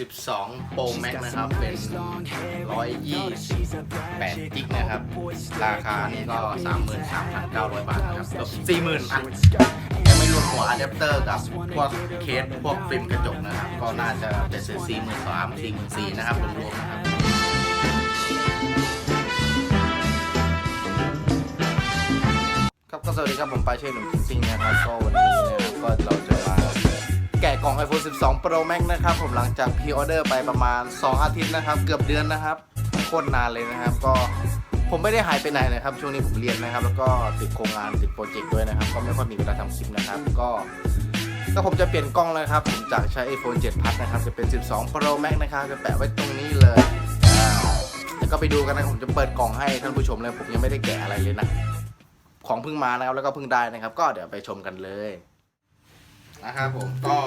12 Pro Max นะครับ เป็น 128กิกนะครับ ราคานี่ก็ 33,900 บาทนะครับเกือบ40,000อะยังไม่รวมหัวอะแดปเตอร์กับพวกเคส พวกฟิล์มกระจกนะครับ ก็น่าจะเป็นซื้อ43,000 44,000นะครับรวมๆนะครับครับก็สวัสดีครับผมปาเช่หนุ่มซิงนะครับ ก็วันนี้นะครับก็เราจะมาแกล่อง iPhone 12 Pro Max นะครับ ผมหลังจากพรีออเดอร์ไปประมาณ 2 อาทิตย์นะครับ เกือบเดือนนะครับโคตรนานเลยนะครับ ก็ผมไม่ได้หายไปไหนนะครับ ช่วงนี้ผมเรียนนะครับ แล้วก็ติดโครงงานติดโปรเจกต์ด้วยนะครับ ก็ไม่ค่อยมีเวลาทำคลิปนะครับ ก็ก็ผมจะเปลี่ยนกล้องแล้วครับ ผมจากใช้ iPhone 7 Plus นะครับ จะเป็น 12 Pro Max นะครับ จะแปะไว้ตรงนี้เลยแล้วก็ไปดูกันนะผมจะเปิดกล่องให้ท่านผู้ชมเลย ผมยังไม่ได้แกะอะไรเลยนะ ของเพิ่งมานะครับ แล้วก็เพิ่งได้นะครับ ก็เดี๋ยวไปชมกันเลย นะครับผมก็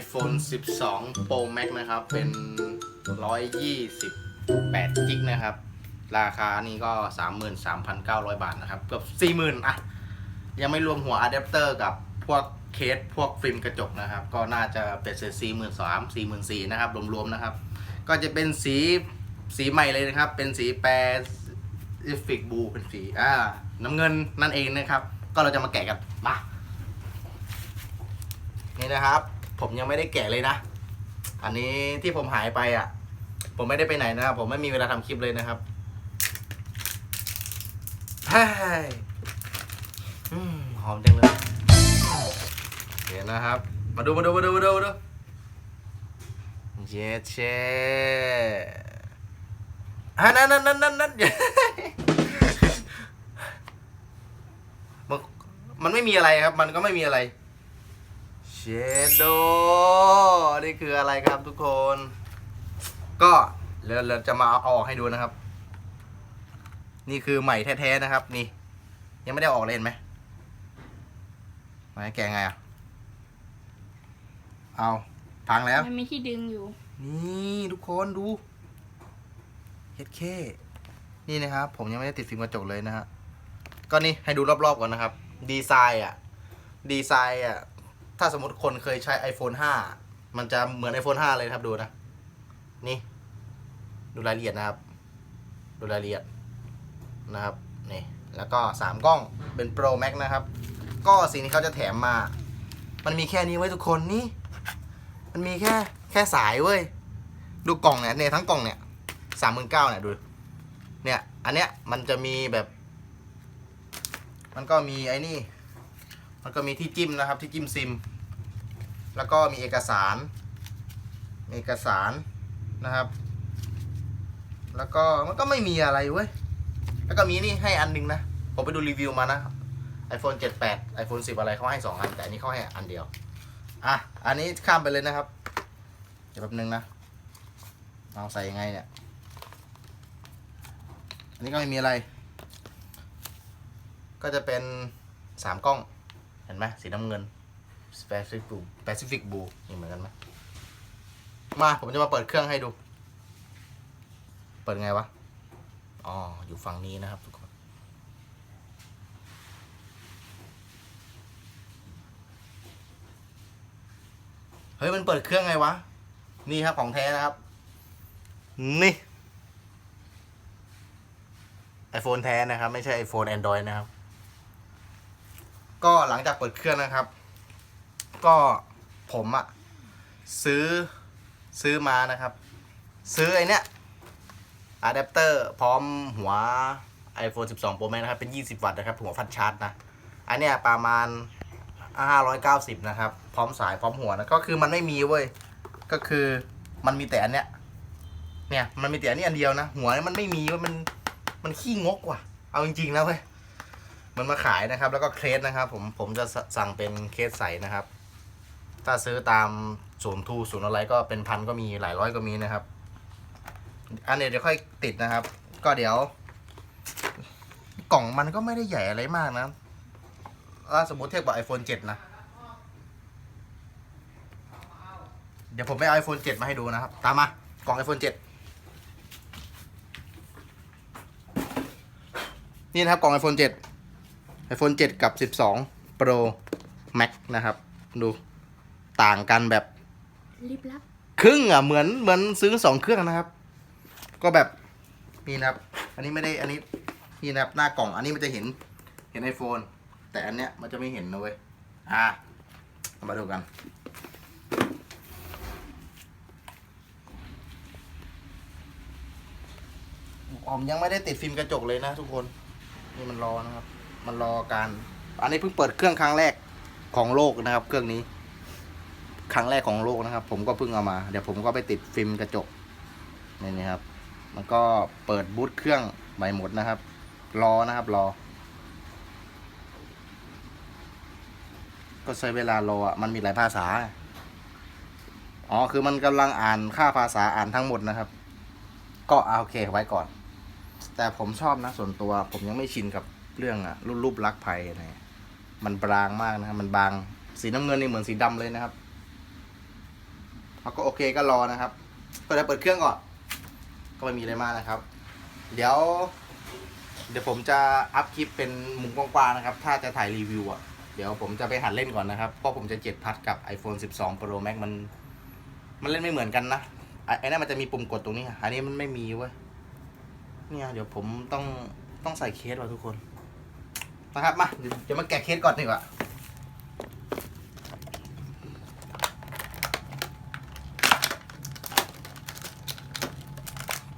iPhone 12 Pro Max นะครับ เป็น 128กิกนะครับ ราคานี่ก็ 33,900 บาทนะครับ เกือบ 40,000อะ ยังไม่รวมหัวอะแดปเตอร์กับพวกเคสพวกฟิล์มกระจกนะครับ ก็น่าจะเป็นสี่หมื่นสามสี่หมื่นสี่นะครับ รวมๆนะครับ ก็จะเป็นสีสีใหม่เลยนะครับ เป็นสีแปรฟิกบูเป็นสีอ่าน้ำเงินนั่นเองนะครับ ก็เราจะมาแกะกันมา นี่นะครับ ผมยังไม่ได้แกะเลยนะ อันนี้ที่ผมหายไปอะ ผมไม่ได้ไปไหนนะครับ ผมไม่มีเวลาทำคลิปเลยนะครับเฮ้ยอืมหอมจังเลยเดี๋ยวนะครับ มาดูมาดูมาดูมาดูมาดูเย้เช่อะนั่นนั่นนั่นนั่นนั่นมันมันไม่มีอะไรครับ มันก็ไม่มีอะไร เชดโดนี่คืออะไรครับทุกคน ก็เราเราจะมาเอาออกให้ดูนะครับ นี่คือใหม่แท้ๆนะครับ นี่ ยังไม่ได้เอาออกเลยเห็นไหมมาแกะไงอะ เอาพังแล้ว มันมีที่ดึงอยู่ นี่ทุกคนดูเฮ็ดเคนี่นะครับ ผมยังไม่ได้ติดฟิล์มกระจกเลยนะฮะก็นี่ให้ดูรอบๆก่อนนะครับ ดีไซน์อะ ดีไซน์อะ ถ้าสมมติคนเคยใช้ iPhone 5 มันจะเหมือน iPhone 5 เลยครับดูนะ นี่ ดูรายละเอียดนะครับ ดูรายละเอียดนะครับ นี่ แล้วก็ 3 กล้องเป็น Pro Max นะครับ ก็สิ่งที่เขาจะแถมมา มันมีแค่นี้ไว้ทุกคนนี่ มันมีแค่แค่สายเว้ย ดูกล่องเนี่ยเนี่ยทั้งกล่องเนี่ยสามหมื่นเก้าเนี่ยดู เนี่ย อันเนี้ยมันจะมีแบบ มันก็มีไอ้นี่ มันก็มีที่จิ้มนะครับที่จิ้มซิม แล้วก็มีเอกสารมีเอกสารนะครับ แล้วก็มันก็ไม่มีอะไรเว้ย แล้วก็มีนี่ให้อันหนึงนะ ผมไปดูรีวิวมานะ iPhone 7 8 iPhone 10 อะไรเขาให้สองอัน แต่อันนี้เขาให้อันเดียว อะ อันนี้ข้ามไปเลยนะครับ เดี๋ยวแป๊บนึงนะเอาใส่ยังไงเนี่ย อันนี้ก็ไม่มีอะไร ก็จะเป็นสามกล้อง เห็นไหมสีน้ำเงิน Pacific Blue Pacific Blue นี่เหมือนกันไหมมา ผมจะมาเปิดเครื่องให้ดู เปิดไงวะ อ๋อ อยู่ฝั่งนี้นะครับทุกคน เฮ้ย มันเปิดเครื่องไงวะ นี่ครับของแท้นะครับ นี่ iPhone แท้นะครับ ไม่ใช่ iPhone Android นะครับ ก็หลังจากเปิดเครื่องนะครับ ก็ผมอะซื้อซื้อมานะครับ ซื้อไอเนี้ยอะแดปเตอร์พร้อมหัว iPhone 12 Pro Max นะครับ เป็น 20 วัตต์นะครับ หัวฟันชาร์จนะ อันเนี้ยประมาณ 590 นะครับ พร้อมสายพร้อมหัวนะ ก็คือมันไม่มีเว้ย ก็คือมันมีแต่อันเนี้ย เนี่ย มันมีแต่อันนี้อันเดียวนะ หัวเนี่ยมันไม่มีเว้ยมัน มันขี้งกว่ะ เอาจริงๆนะเว้ย มันมาขายนะครับ แล้วก็เคสนะครับ ผม ผมจะสสั่งเป็นเคสใสนะครับ ถ้าซื้อตามศูนย์ทูศูนย์อะไรก็เป็นพันก็มีหลายร้อยก็มีนะครับ อันนี้เดี๋ยวค่อยติดนะครับ ก็เดี๋ยว กล่องมันก็ไม่ได้ใหญ่อะไรมากนะถ้าสมมติเทียบกับ iPhone 7 นะ เดี๋ยวผมไปเอา iPhone 7 มาให้ดูนะครับ ตามมากล่อง iPhone 7 นี่นะครับกล่อง iPhone 7 iPhone 7 กับ 12 Pro Max นะครับ ดู ต่างกันแบบรีบรับ ครึ่งอะเหมือนเหมือนซื้อสองเครื่องนะครับ ก็แบบนี่นะครับ อันนี้ไม่ได้อันนี้นี่นะครับหน้ากล่อง อันนี้มันจะเห็นเห็นไอโฟนแต่อันเนี้ยมันจะไม่เห็นนะเว้ยอะเอามาดูกัน ผมยังไม่ได้ติดฟิล์มกระจกเลยนะทุกคนนี่มันรอนะครับ มันรอการ อันนี้เพิ่งเปิดเครื่องครั้งแรกของโลกนะครับ เครื่องนี้ ครั้งแรกของโลกนะครับ ผมก็เพิ่งเอามา เดี๋ยวผมก็ไปติดฟิล์มกระจกนี่นะครับ มันก็เปิดบูตเครื่องใหม่หมดนะครับ รอนะครับรอ ก็ใช้เวลารออะมันมีหลายภาษา อ๋อคือมันกำลังอ่านค่าภาษาอ่านทั้งหมดนะครับ ก็เอาโอเคไว้ก่อน แต่ผมชอบนะ ส่วนตัวผมยังไม่ชินกับเรื่องอะรูปรูปลักษณ์ภัยอะไรมันบางมากนะครับมันบางสีน้ำเงินนี่เหมือนสีดำเลยนะครับ แล้วก็โอเคก็รอนะครับก็จะเปิดเครื่องก่อน ก็ไม่มีอะไรมากนะครับ เดี๋ยว เดี๋ยวผมจะอัพคลิปเป็นมุมกว้างๆนะครับ ถ้าจะถ่ายรีวิวอะ เดี๋ยวผมจะไปหัดเล่นก่อนนะครับ เพราะผมจะเจ็ดพัดกับ iPhone 12 Pro Max มัน มันเล่นไม่เหมือนกันนะ ไอ้นั่นมันจะมีปุ่มกดตรงนี้ อันนี้มันไม่มีเว้ย เนี่ยเดี๋ยวผมต้องต้องใส่เคสว่ะทุกคน นะครับ มา เดี๋ยวเดี๋ยวมาแกะเคสก่อนดีกว่า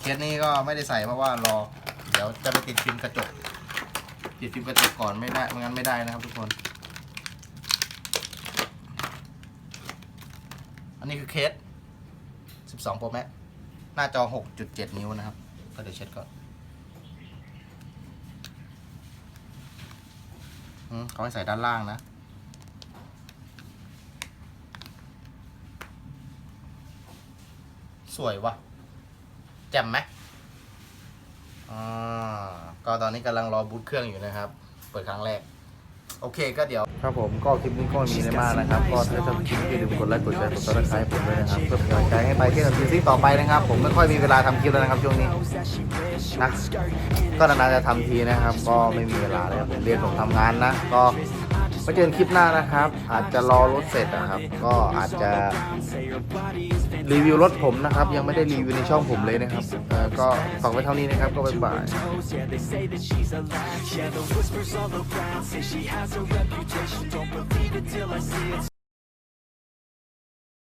เคสนี้ก็ไม่ได้ใส่เพราะว่ารอ เดี๋ยวจะไปติดฟิล์มกระจก ติดฟิล์มกระจกก่อนไม่ได้ไม่งั้นไม่ได้นะครับทุกคน อันนี้คือเคส 12 Pro Max หน้าจอ 6.7 นิ้วนะครับ ก็เดี๋ยวเช็ดก่อนเขาให้ใส่ด้านล่างนะสวยว่ะ จ่มไหมอ่าก็ตอนนี้กำลังรอบูตเครื่องอยู่นะครับ เปิดครั้งแรก โอเคก็เดี๋ยว ครับผมก็คลิปนี้ก็มีอะไรมากนะครับ ก็ถ้าชอบคลิปนี้อย่าลืมกดไลค์กดแชร์กดซับสไครต์ผมด้วยนะครับเพื่อเป็นกำลังใจให้ไปที่ทำคลิปต่อไปนะครับ ผมไม่ค่อยมีเวลาทำคลิปแล้วนะครับช่วงนี้นะก็นานๆจะทำทีนะครับ ก็ไม่มีเวลาเลยครับผมเรียนผมทำงานนะ ก็ ไว้เจอกันคลิปหน้านะครับ อาจจะรอรถเสร็จนะครับ ก็อาจจะรีวิวรถผมนะครับ ยังไม่ได้รีวิวในช่องผมเลยนะครับเออก็ฝากไว้เท่านี้นะครับ ก็บ๊ายบาย Yeah, they say that she's alive. Yeah, the whispers all around say she has a reputation. Don't believe it till I see it.